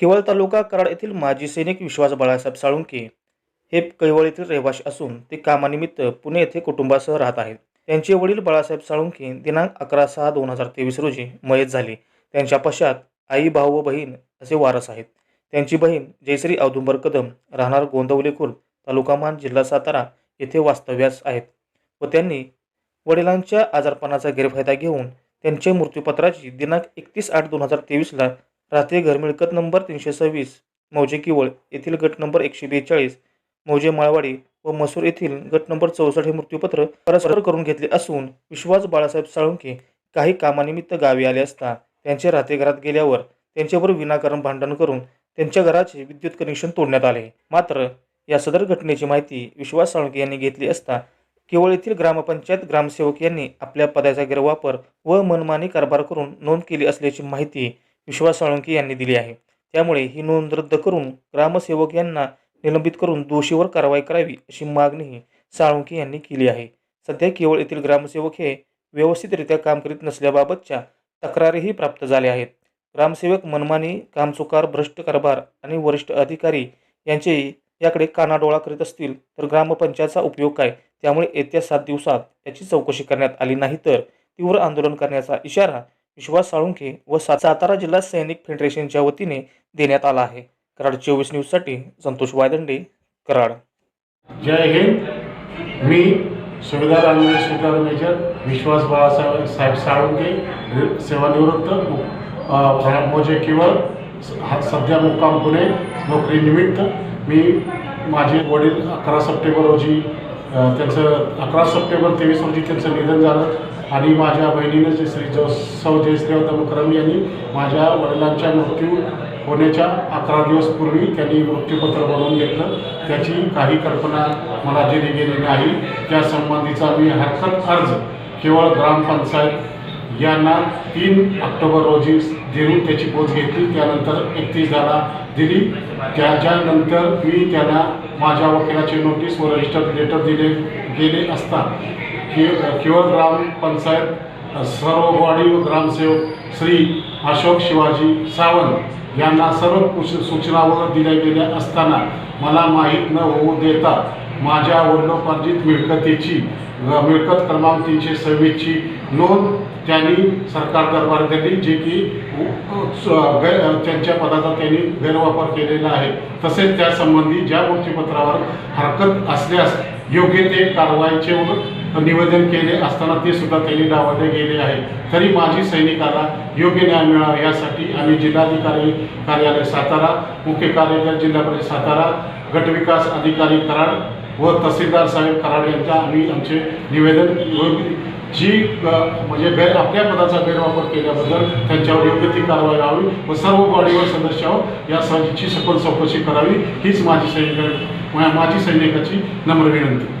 केवळ तालुका कराड येथील माजी सैनिक विश्वास बाळासाहेब साळुंके हे कैवळ येथील रहिवासी असून ते कामानिमित्त पुणे येथे कुटुंबासह राहत आहेत. त्यांचे वडील बाळासाहेब साळुंके दिनांक अकरा सहा दोन हजार तेवीस रोजी मयत झाले. त्यांच्या पश्चात आई भाऊ व बहीण असे वारस आहेत. त्यांची बहीण जयश्री औदुंबर कदम राहणार गोंदवले खुर्द तालुका मान जिल्हा सातारा येथे वास्तव्यास आहेत व त्यांनी वडिलांच्या आजारपणाचा गैरफायदा घेऊन त्यांच्या मृत्यूपत्राची दिनांक एकतीस आठ दोन हजार तेवीसला रात्री घर मिळकत नंबर तीनशे सव्वीस मौजे किवळ येथील गट नंबर एकशे बेचाळीस मौजे माळवाडी व मसूर येथील गट नंबर चौसष्ट हे मृत्यूपत्र परस्पर करून घेतले असून विश्वास बाळासाहेब साळुंके काही कामानिमित्त गावी आले असता त्यांच्या राहते घरात गेल्यावर त्यांच्यावर विनाकारण भांडण करून त्यांच्या घराचे विद्युत कनेक्शन तोडण्यात आले. मात्र या सदर घटनेची माहिती विश्वास साळुंके यांनी घेतली असता केवळ येथील ग्रामपंचायत ग्रामसेवक यांनी आपल्या पदाचा गैरवापर व मनमानी कारभार करून नोंद केली असल्याची माहिती विश्वास साळुंके यांनी दिली आहे. त्यामुळे ही नोंद रद्द करून ग्रामसेवक यांना निलंबित करून दोषीवर कारवाई करावी अशी मागणीही साळुंके यांनी केली आहे. सध्या केवळ येथील ग्रामसेवक हे व्यवस्थितरित्या काम करीत नसल्याबाबतच्या तक्रारीही प्राप्त झाल्या आहेत. ग्रामसेवक मनमानी कामचुकार भ्रष्ट कारभार आणि वरिष्ठ अधिकारी यांचे याकडे कानाडोळा करीत असतील तर ग्रामपंचायतचा उपयोग काय? त्यामुळे येत्या सात दिवसात याची चौकशी करण्यात आली नाही तर तीव्र आंदोलन करण्याचा इशारा विश्वास साळुंखे व सा सातारा जिल्हा सैनिक फेडरेशनच्या वतीने देण्यात आला आहे. कराड चोवीस न्यूजसाठी संतोष वायदंडे कराड. जय हिंद. मी सुभेदार स्वीकार मेजर विश्वास बाळासाहेब साहेब साळुंके सेवानिवृत्त मोजे किंवा सध्या मुक्काम पुणे नोकरीनिमित्त मी माझे वडील अकरा सप्टेंबर रोजी त्यांचं अकरा सप्टेंबर तेवीस रोजी त्यांचं निधन झालं. आणि माझ्या बहिणीनं जे श्री जो सौ जयश्रीवता मुकरम यांनी माझ्या वडिलांच्या मृत्यू होण्याच्या अकरा दिवस पूर्वी त्यांनी मृत्यूपत्र बनवून घेतलं. त्याची काही कल्पना मला दिली गेली नाही. त्या संबंधीचा मी हरकत अर्ज केवळ ग्रामपंचायत यांना तीन ऑक्टोबर रोजी देऊन त्याची पोच घेतली. त्यानंतर एकतीस झाला दिली. त्याच्यानंतर मी त्यांना माझ्या वकिलाची नोटीस व रजिस्टर लेटर दिले गेले असता. के केवळ ग्रामपंचायत सर्व बॉडी व ग्रामसेवक श्री अशोक शिवाजी सावंत यांना सर्व सूचना व दिल्या गेल्या असताना मला माहीत न होऊ देता माझ्या वडिलोपार्जित मिळकतीची मिळकत क्रमांक तीनशे सव्वीसची नोंद त्यांनी सरकार दरबार दिली जे की गै त्यांच्या पदाचा त्यांनी गैरवापर केलेला आहे. तसेच त्यासंबंधी ज्या मृत्यूपत्रावर हरकत असल्यास योग्य ते कारवाईचे व निवेदन केले असताना ते सुद्धा त्यांनी डावलले गेले आहे. तरी माजी सैनिकाला योग्य न्याय मिळावा यासाठी आम्ही जिल्हाधिकारी कार्यालय सातारा मुख्य कार्यालय जिल्हा परिषद सातारा गटविकास अधिकारी कराड व तहसीलदार साहेब कराड यांच्या आम्ही आमचे निवेदन जी म्हणजे गैर आपल्या पदाचा गैरवापर केल्याबद्दल त्यांच्यावर योग्य ती कारवाई व्हावी व सर्व बॉडीवर सदस्यावर या सजीची सखोल चौकशी करावी. हीच माझी सैनिक माझी सैनिकाची नम्र विनंती.